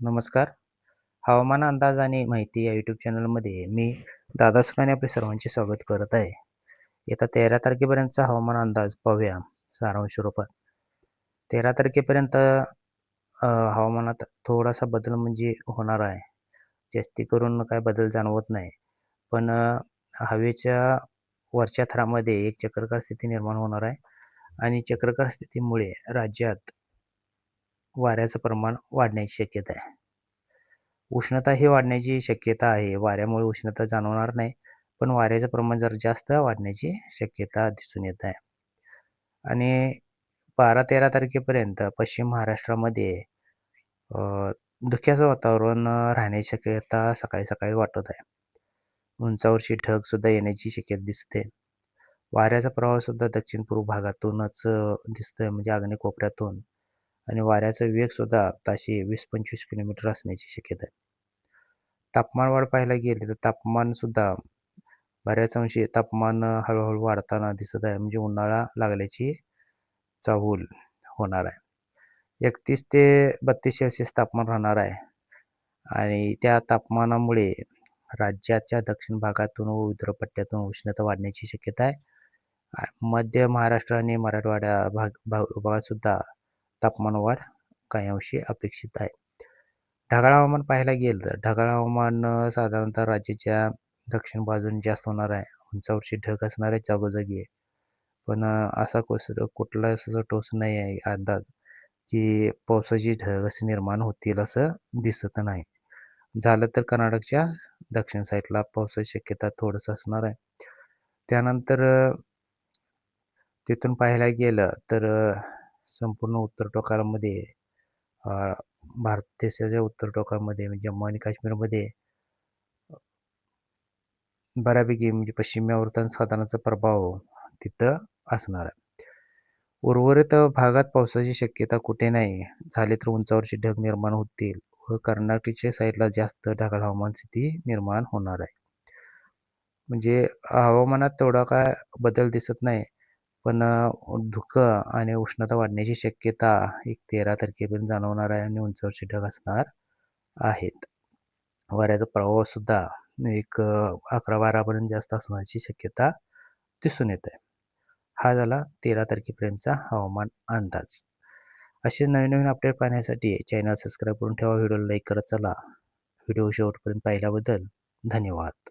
नमस्कार. हवामान अंदाज आणि माहिती या यूट्यूब चॅनलमध्ये मी दादा सुखाने आपले सर्वांचे स्वागत करत आहे. येत्या 13 तारखेपर्यंतचा हवामान अंदाज पाहूया सारांश स्वरूपात. 13 तारखेपर्यंत हवामानात थोडासा बदल म्हणजे होणार आहे. जास्ती करून काय बदल जाणवत नाही. पण हवेच्या वरच्या थरामध्ये एक चक्रकार स्थिती निर्माण होणार आहे आणि चक्रकार स्थितीमुळे राज्यात वाऱ्याचं प्रमाण वाढण्याची शक्यता आहे. उष्णता ही वाढण्याची शक्यता आहे. वाऱ्यामुळे उष्णता जाणवणार नाही, पण वाऱ्याचं प्रमाण जरा जास्त वाढण्याची शक्यता दिसून येत आहे. आणि 12-13 तारखेपर्यंत पश्चिम महाराष्ट्रामध्ये धुक्याचं वातावरण राहण्याची शक्यता सकाळी-सकाळी वाटत आहे. उंचावरची ढगसुद्धा येण्याची शक्यता दिसते. वाऱ्याचा प्रवाहसुद्धा दक्षिण-पूर्व भागातूनच दिसतोय म्हणजे आग्नेय कोपऱ्यातून आणि वाऱ्याचा वेगसुद्धा ताशी 20-25 किलोमीटर असण्याची शक्यता आहे. तापमान वाढ पाहायला गेले तर तापमानसुद्धा बऱ्याच अंशी तापमान हळूहळू वाढताना दिसत आहे. म्हणजे उन्हाळा लागल्याची चाहूल होणार आहे. 31 ते 32 सेल्सिअस तापमान राहणार आहे आणि त्या तापमानामुळे राज्याच्या दक्षिण भागातून व उत्तर पट्ट्यातून उष्णता वाढण्याची शक्यता आहे. मध्य महाराष्ट्र आणि मराठवाड्या भाग भाग भागातसुद्धा तापमान वाढ काही अंशी अपेक्षित आहे. ढगाळ हवामान पाहायला गेलं तर ढगाळ हवामान साधारणतः राज्याच्या दक्षिण बाजूने जास्त होणार आहे. उंचावरची ढग असणार आहे जागोजागी. आहे पण असा कोस कुठला असं ठोस नाही आहे अंदाज, की पावसाची ढग असे निर्माण होतील असं दिसत नाही. झालं तर कर्नाटकच्या दक्षिण साईडला पावसाची शक्यता थोडंसं असणार आहे. त्यानंतर तिथून पाहायला गेलं तर संपूर्ण उत्तर टोकामध्ये भारत देशाच्या उत्तर टोकामध्ये म्हणजे जम्मू आणि काश्मीरमध्ये बऱ्यापैकी म्हणजे पश्चिमी आवर्तन साधनाचा प्रभाव तिथं असणार आहे. उर्वरित भागात पावसाची शक्यता कुठे नाही. झाले तर उंचावरचे ढग निर्माण होतील व कर्नाटकच्या साईडला जास्त ढगाळ हवामान स्थिती निर्माण होणार आहे. म्हणजे हवामानात तेवढा काय बदल दिसत नाही. पण धुकं आणि उष्णता वाढण्याची शक्यता एक 13 तारखेपर्यंत जाणवणार आहे आणि उंचवरचे ढग असणार आहेत. वाऱ्याचा प्रवाहसुद्धा एक अकरा बारापर्यंत जास्त असण्याची शक्यता दिसून येत आहे. हा झाला 13 तारखेपर्यंतचा हवामान अंदाज. असे नवीन-नवीन अपडेट पाहण्यासाठी चॅनल सबस्क्राईब करून ठेवा. व्हिडिओला लाईक करत चला. व्हिडिओ शेवटपर्यंत पाहिल्याबद्दल धन्यवाद.